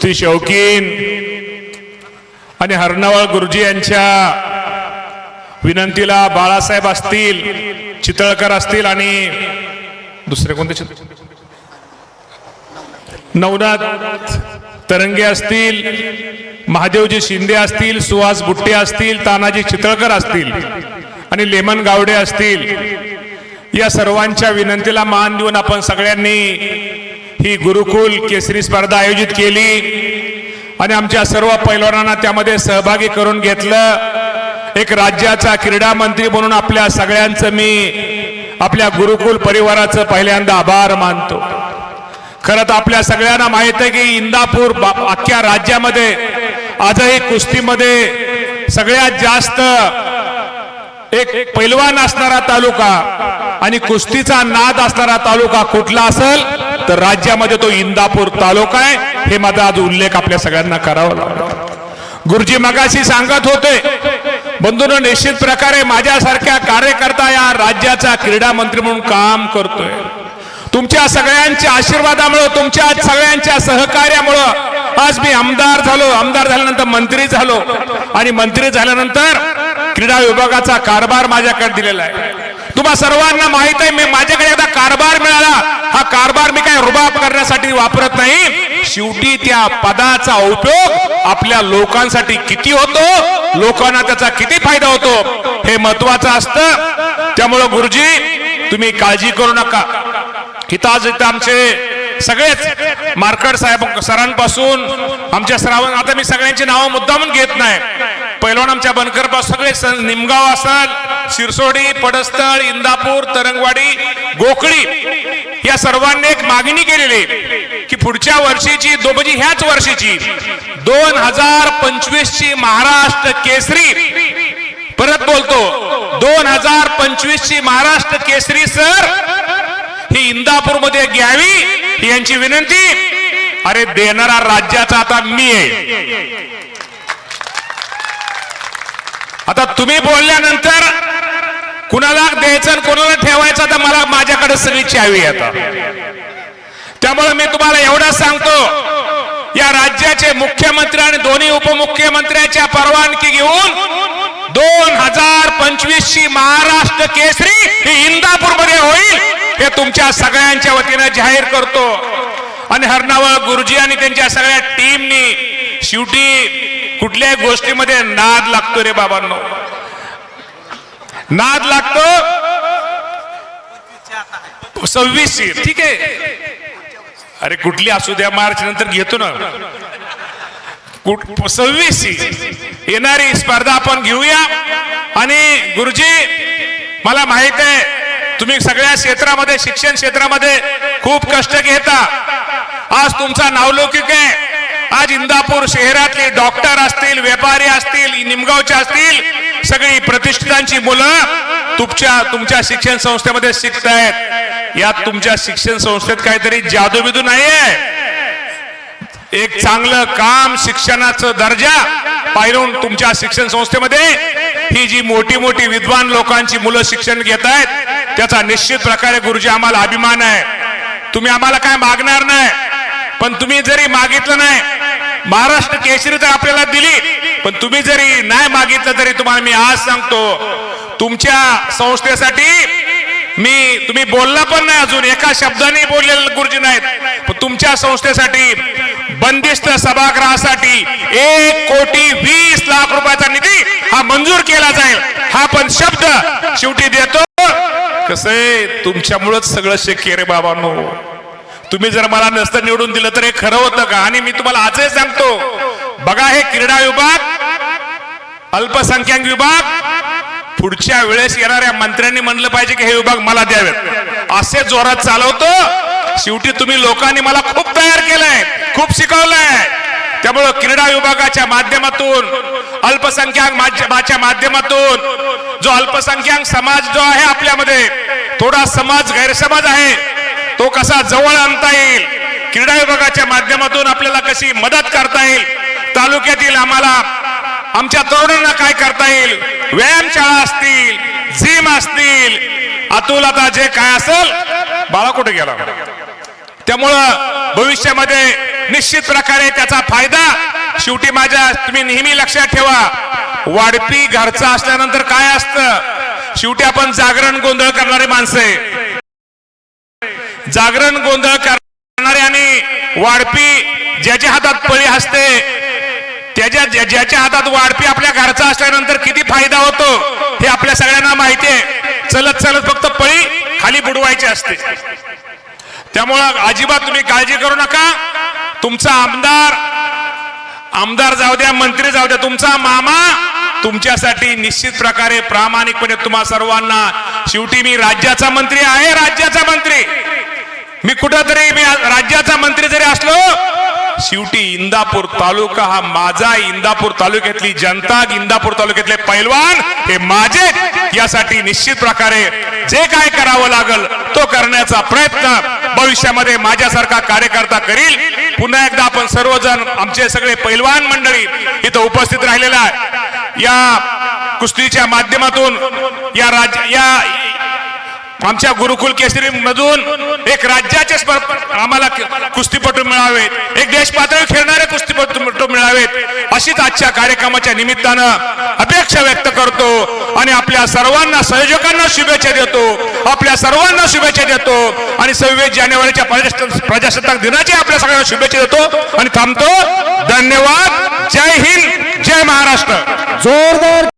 कुस्ती शौकीन. आणि हरणावळ गुरुजी यांच्या विनंतीला बाळासाहेब असतील चितळकर असतील आणि दुसरे कोणते चित- नवनाथ तरंगे असतील महादेवजी शिंदे असतील सुहास बुट्टे असतील तानाजी चितळकर असतील आणि लेमन गावडे असतील. या सर्वांच्या विनंतीला मान देऊन आपण सगळ्यांनी ही गुरुकुल केसरी स्पर्धा आयोजित केली. आणि आमच्या सर्व पैलवानांना त्यामध्ये सहभागी करून घेतलं. एक राज्याचा क्रीडा मंत्री म्हणून आपल्या सगळ्यांचं मी आपल्या गुरुकुल परिवाराचं पहिल्यांदा आभार मानतो. खरं तर आपल्या सगळ्यांना माहीत आहे की इंदापूर बा- अख्ख्या राज्यामध्ये आजही कुस्तीमध्ये सगळ्यात जास्त एक पैलवान असणारा तालुका आणि कुस्तीचा नाद असणारा तालुका कुठला असेल? तर राज्यामध्ये तो इंदापूर तालुका आहे हे माझा आज उल्लेख आपल्या सगळ्यांना करावा लागला. गुरुजी मगाशी सांगत होते बंधून निश्चित प्रकारे माझ्यासारख्या कार्यकर्ता या राज्याचा क्रीडा मंत्री म्हणून काम करतोय. तुमच्या सगळ्यांच्या आशीर्वादामुळं तुमच्या सगळ्यांच्या सहकार्यामुळं आज मी आमदार झालो. आमदार झाल्यानंतर मंत्री झालो आणि मंत्री झाल्यानंतर क्रीडा विभागाचा कारभार माझ्याकडे दिलेला आहे. तुम्हा सर्वांना माहीत आहे मी माझ्याकडे एकदा कारभार मिळाला. हा कारभार मी वापरत नाही. शेवटी त्या पदाचा उपयोग आपल्या लोकांसाठी किती होतो? लोकांना त्याचा किती फायदा होतो? हे महत्वाचं असतं. त्यामुळं गुरुजी तुम्ही काळजी करू नका. हिताज इथं आमचे सगळेच मार्कड साहेब सरांपासून आमच्या श्रावण आता मी सगळ्यांची नावं मुद्दामून घेत नाही. पैलवान आमच्या बनकरपासून सगळे निमगाव असाल शिरसोडी पडस्थळ इंदापूर तरंगवाडी गोकळी या सर्वांनी एक मागणी केलेली की पुढच्या वर्षीची दो म्हणजे ह्याच वर्षीची दोन हजार पंचवीस ची महाराष्ट्र केसरी. परत बोलतो दोन हजार पंचवीस ची महाराष्ट्र केसरी सर. ही इंदापूरमध्ये घ्यावी ही यांची विनंती. अरे देणारा राज्याचा आता मी आहे. आता तुम्ही बोलल्यानंतर कुणाला द्यायचं कोणाला ठेवायचं तर मला माझ्याकडे सगळी चावी आता. त्यामुळे मी तुम्हाला एवढं सांगतो या राज्याचे मुख्यमंत्री आणि दोन्ही उपमुख्यमंत्र्यांच्या परवानगी घेऊन दोन हजार पंचवीस ची महाराष्ट्र केसरी ही इंदापूरमध्ये होईल हे तुमच्या सगळ्यांच्या वतीनं जाहीर करतो. आणि हरणावळ गुरुजी आणि त्यांच्या सगळ्या टीमनी शेवटी कुठल्याही गोष्टीमध्ये नाद लागतो रे बाबांनो. नाद लागतो. सव्वीसशे. ठीक आहे. अरे कुठली असू द्या मार्च नंतर घेतो ना. कुठ सव्वीस येणारी स्पर्धा आपण घेऊया. आणि गुरुजी मला माहीत आहे तुम्ही सगळ्या क्षेत्रामध्ये शिक्षण क्षेत्रामध्ये खूप कष्ट घेता. आज तुमचा नावलौकिक आहे. आज इंदापूर शहरातले डॉक्टर असतील व्यापारी असतील निमगावचे असतील सगळी प्रतिष्ठितांची मुलं तुमच्या तुमच्या शिक्षण संस्थेमध्ये शिकतायत. यात तुमच्या शिक्षण संस्थेत काहीतरी जादूबिदू नाहीये. एक चांगलं काम शिक्षणाचं दर्जा पाहिरून तुमच्या शिक्षण संस्थेमध्ये ही जी मोठी मोठी विद्वान लोकांची मुलं शिक्षण घेत आहेत त्याचा निश्चित प्रकारे गुरुजी आम्हाला अभिमान आहे. तुम्ही आम्हाला काय मागणार नाही. पण तुम्ही जरी मागितलं नाही महाराष्ट्र केसरी तर आपल्याला दिली पण तुम्ही जरी नाही मागितलं तरी तुम्हाला मी आज सांगतो तुमच्या संस्थेसाठी मी तुम्ही बोलला पण नाही अजून. एका शब्दाने बोललेले गुरुजी नाहीत. पण तुमच्या संस्थेसाठी बंदिस्त सभागृहासाठी एक कोटी वीस लाख रुपयाचा निधी हा मंजूर केला जाईल. हा पण शब्द शेवटी देतो. कसं तुमच्यामुळंच तुमच्यामुळेच सगळं शक्य रे बाबांनो. तुम्ही जर मला नसतं निवडून दिलं तर हे खरं होतं का? आणि मी तुम्हाला आजही सांगतो. बघा हे क्रीडा विभाग अल्पसंख्याक विभाग पुढच्या वेळेस येणाऱ्या मंत्र्यांनी म्हणलं पाहिजे की हे विभाग मला द्यावेत. असे जोरात चालवतो. शेवटी तुम्ही लोकांनी मला खूप तयार केलंय खूप शिकवलंय. त्यामुळं क्रीडा विभागाच्या माध्यमातून अल्पसंख्याक माध्यमाच्या माध्यमातून जो अल्पसंख्याक समाज जो आहे आपल्यामध्ये थोडा समाज गैरसमाज आहे. तो कसा जवळ आणता येईल? क्रीडा विभागाच्या माध्यमातून आपल्याला कशी मदत करता येईल? तालुक्यातील आम्हाला आमच्या तरुणांना काय करता येईल? व्यायामशाळा असतील जिम असतील अतुल आता जे काय असेल बाळा कुठे गेला? त्यामुळं भविष्यामध्ये निश्चित प्रकारे त्याचा फायदा शेवटी माझ्या तुम्ही नेहमी लक्षात ठेवा. वाढपी घरचा असल्यानंतर काय असतं? शेवटी आपण जागरण गोंधळ करणारे माणसे जागरण गोंधळ करणारे आणि वाढपी ज्याच्या हातात पळी असते त्याच्या ज्याच्या हातात वाढपी आपल्या घरचा असल्यानंतर किती फायदा होतो हे आपल्या सगळ्यांना माहिती आहे. चलत चलत फक्त पळी खाली बुडवायची असते. त्यामुळं अजिबात तुम्ही काळजी करू नका. तुमचा आमदार आमदार जाऊ द्या मंत्री जाऊ द्या तुमचा मामा तुमच्यासाठी निश्चित प्रकारे प्रामाणिकपणे तुम्हा सर्वांना शेवटी मी राज्याचा मंत्री आहे राज्याचा मंत्री. मी कुठंतरी मी राज्याचा मंत्री जरी असलो शेवटी इंदापूर तालुका हा माझा इंदापूर तालुक्यातली जनता इंदापूर तालुक्यातले पैलवान हे माझे. यासाठी निश्चित प्रकारे जे काय करावं लागल तो करण्याचा प्रयत्न भविष्यामध्ये माझ्यासारखा कार्यकर्ता करील. पुन्हा एकदा आपण सर्वजण आमचे सगळे पैलवान मंडळी इथं उपस्थित राहिलेला आहे. या कुस्तीच्या माध्यमातून या राज्य या आमच्या गुरुकुल केसरी मधून एक राज्याचे आम्हाला कुस्तीपटू मिळावेत. एक देश पातळीवर खेळणारे कुस्तीपटू मिळावेत. अशीच आजच्या कार्यक्रमाच्या निमित्तानं अपेक्षा व्यक्त करतो आणि आपल्या सर्वांना संयोजकांना शुभेच्छा देतो. आपल्या सर्वांना शुभेच्छा देतो. आणि सव्वीस जानेवारीच्या प्रजासत्ताक दिनाची आपल्या सगळ्यांना शुभेच्छा देतो आणि थांबतो. धन्यवाद. जय हिंद. जय महाराष्ट्र. जोरदार